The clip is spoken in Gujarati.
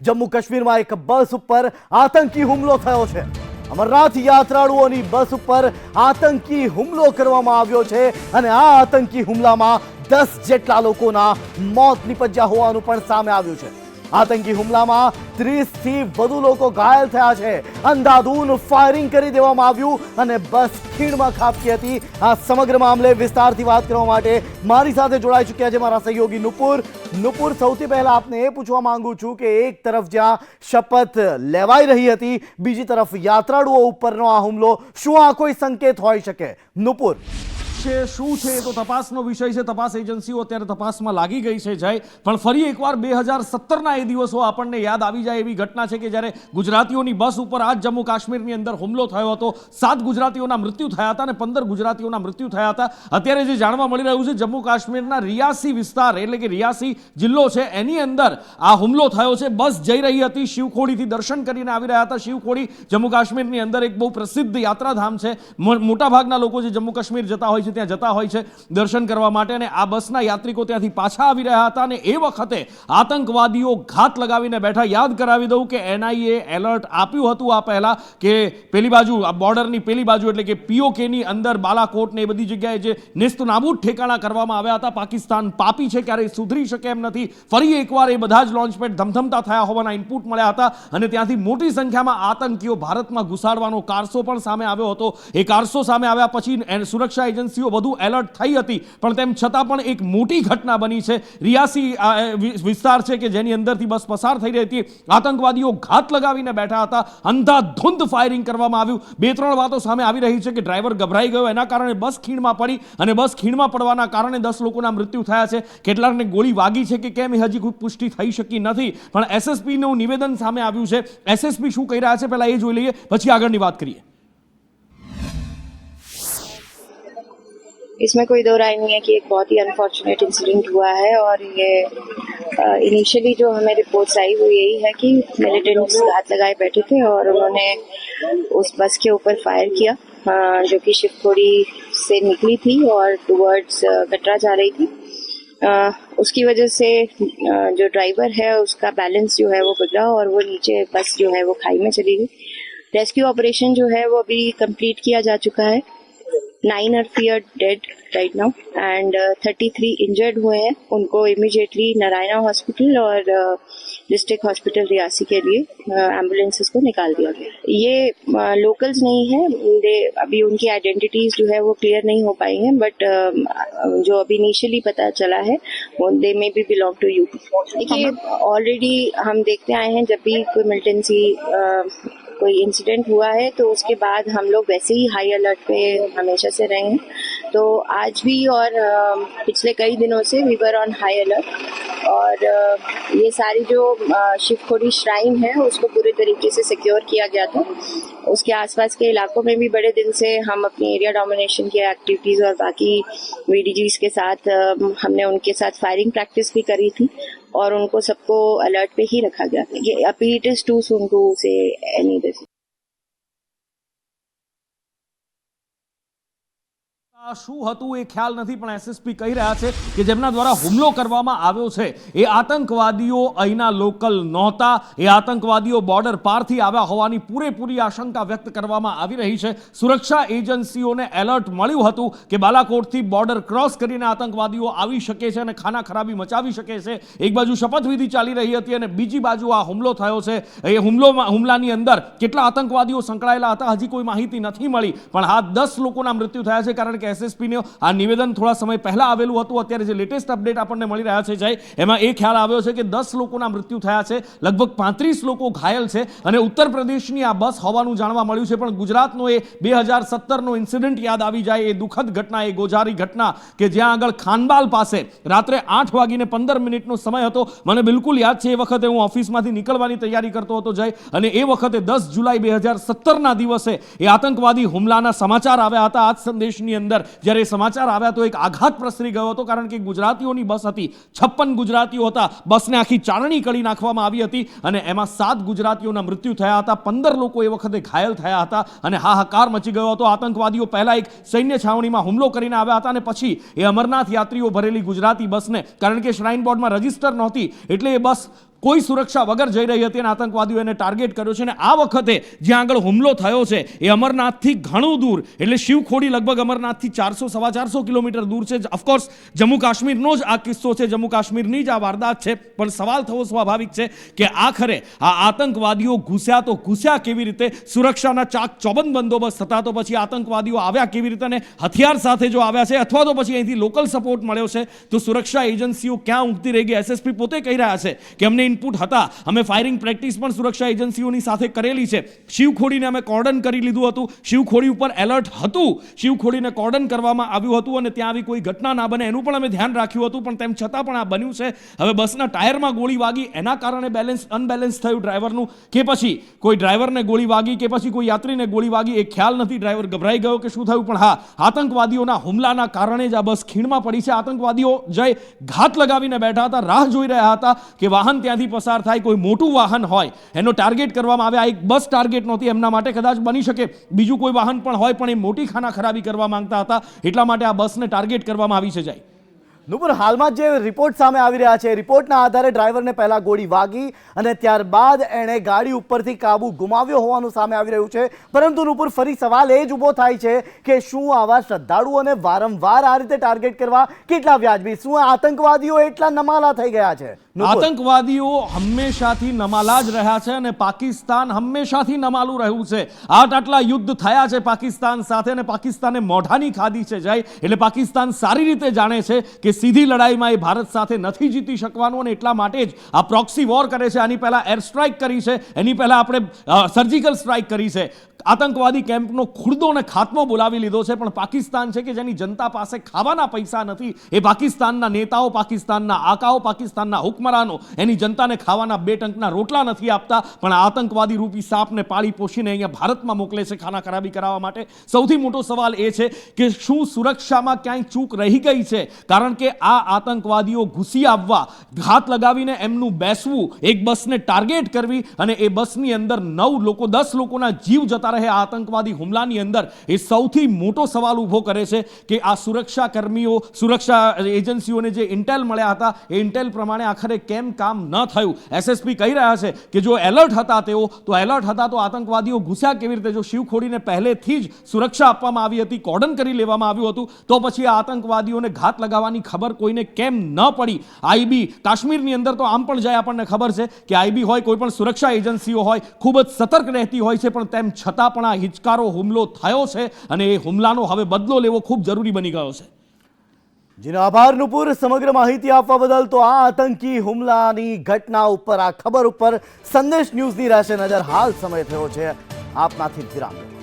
જમ્મુ કાશ્મીરમાં એક બસ ઉપર આતંકી હુમલો થયો છે. અમરનાથ યાત્રાળુઓની બસ ઉપર આતંકી હુમલો કરવામાં આવ્યો છે અને આ આતંકી હુમલામાં દસ જેટલા લોકોના મોત નિપજ્યા હોવાનું પણ સામે આવ્યું છે. આતંકી હુમલામાં ત્રીસથી વધુ લોકો ઘાયલ થયા છે. અંધાધૂન ફાયરિંગ કરી દેવામાં આવ્યું અને બસ ખીણમાં ખાબકી હતી. આ સમગ્ર મામલે વિસ્તારથી વાત કરવા માટે મારી સાથે જોડાઈ ચૂક્યા છે મારા સહયોગી નુપુર. નુપુર, સૌથી પહેલા આપને એ પૂછવા માંગુ છું કે એક તરફ જ્યાં શપથ લેવાઈ રહી હતી, બીજી તરફ યાત્રાળુઓ ઉપરનો આ હુમલો શું આ કોઈ સંકેત હોઈ શકે? નુપુર. છે, શું છે એ તો તપાસનો વિષય છે. તપાસ એજન્સીઓ અત્યારે તપાસમાં લાગી ગઈ છે જય. પણ ફરી એકવાર બે હજાર સત્તરના એ દિવસો આપણને યાદ આવી જાય એવી ઘટના છે કે જ્યારે ગુજરાતીઓની બસ ઉપર આજ જમ્મુ કાશ્મીરની અંદર હુમલો થયો હતો. સાત ગુજરાતીઓના મૃત્યુ થયા હતા અને પંદર ગુજરાતીઓના મૃત્યુ થયા હતા. અત્યારે જે જાણવા મળી રહ્યું છે, જમ્મુ કાશ્મીરના રિયાસી વિસ્તાર, એટલે કે રિયાસી જિલ્લો છે, એની અંદર આ હુમલો થયો છે. બસ જઈ રહી હતી, શિવખોડીથી દર્શન કરીને આવી રહ્યા હતા. શિવખોડી જમ્મુ કાશ્મીરની અંદર એક બહુ પ્રસિદ્ધ યાત્રાધામ છે. મોટાભાગના લોકો જે જમ્મુ કાશ્મીર જતા હોય છે ત્યાં જતા હોય છે દર્શન કરવા માટે અને આ બસના યાત્રિકો ત્યાંથી પાછા આવી રહ્યા હતા અને એ વખતે આતંકવાદીઓ ઘાત લગાવીને બેઠા. યાદ કરાવી દઉં કે એનઆઈએ એલર્ટ આપ્યું હતું આ પહેલા કે પેલી બાજુ, આ બોર્ડરની પેલી બાજુ એટલે કે પીઓકેની અંદર બાલાકોટ ને એ બધી જગ્યાએ જે નિસ્તનાબૂદ ઠેકાણા કરવામાં આવ્યા હતા. પાકિસ્તાન પાપી છે, ક્યારેય સુધરી શકે એમ નથી. ફરી એકવાર એ બધા જ લોન્ચપેડ ધમધમતા થયા હોવાના ઇનપુટ મળ્યા હતા અને ત્યાંથી મોટી સંખ્યામાં આતંકીઓ ભારતમાં ઘુસાડવાનો કારસો પણ સામે આવ્યો હતો. એ કારસો સામે આવ્યા પછી સુરક્ષા સુરક્ષા એજન્સીઓ વધુ એલર્ટ થઈ હતી. પણ તેમ છતાં પણ એક મોટી ઘટના બની છે. રિયાસી વિસ્તાર છે કે જેની અંદરથી બસ પસાર થઈ રહી હતી. આતંકવાદીઓ ઘાત લગાવીને બેઠા હતા. અંધાધૂંધ ફાયરિંગ કરવામાં આવ્યું. બે, ત્રણ વાતો સામે આવી રહી છે કે ડ્રાઈવર ગભરાઈ ગયો. એના કારણે બસ ખીણમાં પડી અને બસ ખીણમાં પડવાના કારણે દસ લોકોના મૃત્યુ થયા છે. કેટલાકને ગોળી વાગી છે કે કેમ એ હજી કોઈ પુષ્ટિ થઈ શકી નથી. પણ એસએસપીનું નિવેદન સામે આવ્યું છે. એસએસપી શું કહી રહ્યા છે? પહેલાં એ જોઈ લઈએ. પછી આગળની વાત કરીએ. इसमें कोई दो राय नहीं है कि एक बहुत ही अनफॉर्चुनेट इंसिडेंट हुआ है और ये इनिशियली जो हमें रिपोर्ट्स आई वो यही है कि मिलिटेंट्स हाथ लगाए बैठे थे और उन्होंने उस बस के ऊपर फायर किया जो कि शिवखोड़ी से निकली थी और टुवर्ड्स कटरा जा रही थी। उसकी वजह से जो ड्राइवर है उसका बैलेंस जो है वो बिगड़ा और वो नीचे बस जो है वो खाई में चली गई। रेस्क्यू ऑपरेशन जो है वो अभी कंप्लीट किया जा चुका है। Nine are feared dead right now and thirty three injured हुए हैं। उनको इमिजिएटली नारायणा हॉस्पिटल और डिस्ट्रिक्ट हॉस्पिटल रियासी के लिए एम्बुलेंसेस को निकाल दिया गया। ये लोकल्स नहीं है। दे अभी उनकी आइडेंटिटीज जो है वो क्लियर नहीं हो पाई हैं बट जो अभी इनिशियली पता चला है वो they may be belong to UP देखिए ऑलरेडी हम देखते आए हैं जब भी कोई मिलिटेंसी कोई इंसिडेंट हुआ है तो उसके बाद हम लोग वैसे ही हाई अलर्ट पे हमेशा से रहे हैं तो आज भी और पिछले कई दिनों से we were on high alert और ये सारी जो शिवखोड़ी श्राइन है, उसको पूरे तरीके से सिक्योर किया गया था। उसके आसपास के इलाकों में भी बड़े दिन से हम अपनी एरिया डोमिनेशन की एक्टिविटीज़ और बाकी वीडीजीज के साथ हमने उनके साथ फायरिंग प्रैक्टिस भी करी थी और उनको सबको अलर्ट पे ही रखा गया। था ये अभी it is too soon to say any this શું હતું એ ખ્યાલ નથી, પણ એસએસપી કહી રહ્યા છે કે જેમના દ્વારા હુમલો કરવામાં આવ્યો છે, એ આતંકવાદીઓ અહીંના લોકલ નહોતા, એ આતંકવાદીઓ બોર્ડર પારથી આવ્યા હોવાની પૂરેપૂરી આશંકા વ્યક્ત કરવામાં આવી રહી છે. સુરક્ષા એજન્સીઓને એલર્ટ મળ્યું હતું કે બાલાકોટથી બોર્ડર ક્રોસ કરીને આતંકવાદીઓ આવી શકે છે અને ખાના ખરાબી મચાવી શકે છે. એક બાજુ શપથવિધિ ચાલી રહી હતી અને બીજી બાજુ આ હુમલો થયો છે. એ હુમલોમાં, હુમલાની અંદર કેટલા આતંકવાદીઓ સંકળાયેલા હતા, હજી કોઈ માહિતી નથી મળી, પણ હા, દસ લોકોના મૃત્યુ થયા છે કારણ કે એસએસપીને આ નિવેદન થોડા સમય પહેલાં આવેલું હતું. અત્યારે જે લેટેસ્ટ અપડેટ આપણને મળી રહ્યા છે જય, એમાં એ ખ્યાલ આવ્યો છે કે દસ લોકોના મૃત્યુ થયા છે. લગભગ પાંત્રીસ લોકો ઘાયલ છે અને ઉત્તર પ્રદેશની આ બસ હોવાનું જાણવા મળ્યું છે. પણ ગુજરાતનો એ બે હજાર સત્તરનો ઇન્સિડન્ટ યાદ આવી જાય એ દુઃખદ ઘટના, એ ગોજારી ઘટના કે જ્યાં આગળ ખાનબાલ પાસે રાત્રે આઠ વાગીને પંદર મિનિટનો સમય હતો. મને બિલકુલ યાદ છે એ વખતે હું ઓફિસમાંથી નીકળવાની તૈયારી કરતો હતો જય. અને એ વખતે દસ જુલાઈ બે હજાર સત્તરના દિવસે એ આતંકવાદી હુમલાના સમાચાર આવ્યા હતા. આજ સંદેશની અંદર જ્યારે સમાચાર આવ્યા તો એક આઘાત પ્રસરી ગયો હતો, કારણ કે ગુજરાતીઓની બસ હતી, છપ્પન ગુજરાતીઓ હતા. બસને આખી ચાળણી કરી નાખવામાં આવી હતી અને એમાં સાત ગુજરાતીઓના મૃત્યુ થયા હતા. પંદર લોકો એ વખતે ઘાયલ થયા હતા અને હાહાકાર મચી ગયો હતો. આતંકવાદીઓ પહેલા એક સૈન્ય છાવણીમાં હુમલો કરીને આવ્યા હતા અને પછી એ અમરનાથ યાત્રીઓ ભરેલી ગુજરાતી બસને, કારણ કે શ્રાઇન બોર્ડમાં રજિસ્ટર નહોતી, એટલે એ બસ કોઈ સુરક્ષા વગર જઈ રહી હતી અને આતંકવાદીઓ એને ટાર્ગેટ કર્યો છે અને આ વખતે જ્યાં આગળ હુમલો થયો છે એ અમરનાથથી ઘણું દૂર. એટલે શિવખોડી લગભગ અમરનાથથી ચારસો, સવા ચારસો કિલોમીટર દૂર છે. ઓફકોર્સ જમ્મુ કાશ્મીરનો જ આ કિસ્સો છે. જમ્મુ કાશ્મીરની જ આ વારદાત છે. પણ સવાલ થવો સ્વાભાવિક છે કે આખરે આ આતંકવાદીઓ ઘૂસ્યા તો ઘૂસ્યા કેવી રીતે? સુરક્ષાના ચાક ચોબંદ બંદોબસ્ત હતા તો પછી આતંકવાદીઓ આવ્યા કેવી રીતે? અને હથિયાર સાથે જો આવ્યા છે અથવા તો પછી અહીંથી લોકલ સપોર્ટ મળ્યો છે, તો સુરક્ષા એજન્સીઓ ક્યાં ઊંઘતી રહી ગઈ? એસએસપી પોતે કહી રહ્યા છે કે અમને ઇનપુટ હતા. અમે ફાયરિંગ પ્રેક્ટિસ પણ સુરક્ષા એજન્સીઓની સાથે કરેલી છે. શિવખોડીને અમે કોર્ડન કરી લીધું હતું. શિવખોડી ઉપર એલર્ટ હતું. શિવખોડીને કોર્ડન કરવામાં આવ્યું હતું અને ત્યાં આવી કોઈ ઘટના ના બને એનું પણ અમે ધ્યાન રાખ્યું હતું, પણ તેમ છતાં પણ આ બન્યું છે. હવે બસના ટાયરમાં ગોળી વાગી, એના કારણે બેલેન્સ અનબેલેન્સ થયું ડ્રાઈવરનું. કે પછી કોઈ ડ્રાઈવરને ગોળી વાગી કે પછી કોઈ યાત્રીને ગોળી વાગી, એ ખ્યાલ નથી. ડ્રાઈવર ગભરાઈ ગયો કે શું થયું? પણ હા, આતંકવાદીઓના હુમલાના કારણે જ આ બસ ખીણમાં પડી છે. આતંકવાદીઓ જય ઘાત લગાવીને બેઠા હતા, રાહ જોઈ રહ્યા હતા કે વાહન ત્યાંથી પસાર થાય, કોઈ મોટું વાહન હોય, એનો ટાર્ગેટ કરવામાં આવે, આ એક બસ ટાર્ગેટ નહોતી, એમના માટે કદાચ બની શકે. બીજું કોઈ વાહન પણ હોય, પણ એ મોટી ખાના ખરાબી કરવા માંગતા હતા, એટલા માટે આ બસને ટાર્ગેટ કરવામાં આવી છે જાય. નુપુર, હાલમાં જે રિપોર્ટ સામે આવી રહ્યા છે રિપોર્ટના આધારે ડ્રાઈવરને પહેલાં ગોળી વાગી અને ત્યારબાદ એણે ગાડી ઉપરથી કાબુ ગુમાવ્યો હોવાનું સામે આવી રહ્યું છે. પરંતુ નુપુર, ફરી સવાલ એ જ ઊભો થાય છે કે શું આવા શ્રદ્ધાળુઓને વારંવાર આ રીતે ટાર્ગેટ કરવા કેટલા વ્યાજબી? શું આતંકવાદીઓ એટલા નમાલા થઈ ગયા છે? આતંકવાદીઓ હંમેશાથી નમાલા જ રહ્યા છે અને પાકિસ્તાન હંમેશાથી નમાલું રહ્યું છે. આટ આટલા યુદ્ધ થયા છે પાકિસ્તાન સાથે અને પાકિસ્તાને મોઢાની ખાધી છે જાય. એટલે પાકિસ્તાન સારી રીતે જાણે છે કે સીધી લડાઈમાં એ ભારત સાથે નથી જીતી શકવાનું અને એટલા માટે જ આ પ્રોક્સી વોર કરે છે. આની પહેલા એર સ્ટ્રાઇક કરી છે. એની પહેલા આપણે સર્જિકલ સ્ટ્રાઇક કરી છે. આતંકવાદી કેમ્પનો ખુરદો અને ખાત્મો બોલાવી લીધો છે, પણ પાકિસ્તાન છે કે જેની જનતા પાસે ખાવાના પૈસા નથી, એ પાકિસ્તાનના નેતાઓ, પાકિસ્તાનના આકાઓ, પાકિસ્તાનના હુકમરાનો એની જનતાને ખાવાના બે ટંકના રોટલા નથી આપતા, પણ આતંકવાદી રૂપી સાપને પાળી પોષીને અહીંયા ભારતમાં મોકલે છે ખાના ખરાબી કરાવવા માટે. સૌથી મોટો સવાલ એ છે કે શું સુરક્ષામાં ક્યાંય ચૂક રહી ગઈ છે? કારણ કે આ આતંકવાદીઓ ઘૂસી આવવા, ઘાત લગાવીને એમનું બેસવું, એક બસને ટાર્ગેટ કરવી અને એ બસની અંદર નવ લોકો, દસ લોકોના જીવ જતા રહે આતંકવાદી હુમલાની અંદર, એ સૌથી મોટો સવાલ ઊભો કરે છે કે આ સુરક્ષા કર્મીઓ સુરક્ષા એજન્સીઓને જે ઇન્ટેલ મળ્યા હતા, એ ઇન્ટેલ પ્રમાણે આખરે કેમ કામ ન થયું? એસએસપી કહી રહ્યા છે કે જો એલર્ટ હતા તેઓ, તો એલર્ટ હતા તો આતંકવાદીઓ ઘૂસ્યા કેવી રીતે? જો શિવખોડીને પહેલેથી જ સુરક્ષા આપવામાં આવી હતી કોર્ડન કરી લેવામાં આવ્યું હતું, તો પછી આ આતંકવાદીઓને ઘાત લગાવવાની ખબર કોઈને કેમ ન પડી? આઈબી કાશ્મીરની અંદર તો આમ પણ જાય આપણને ખબર છે કે આઈબી હોય, કોઈ પણ સુરક્ષા એજન્સીઓ હોય, ખૂબ જ સતર્ક રહેતી હોય છે, પણ તેમ છતાં પણ આ હિચકારો હુમલો થયો છે અને એ હુમલાનો હવે બદલો લેવો ખૂબ જરૂરી બની ગયો છે. જેનો આભાર નુપુર સમગ્ર માહિતી આપવા બદલ તો આ આતંકી હુમલાની ઘટના ઉપર, આ ખબર ઉપર સંદેશ ન્યૂઝની રહેશે નજર હાલ સમય થયો છે. આપનાથી વિરામ.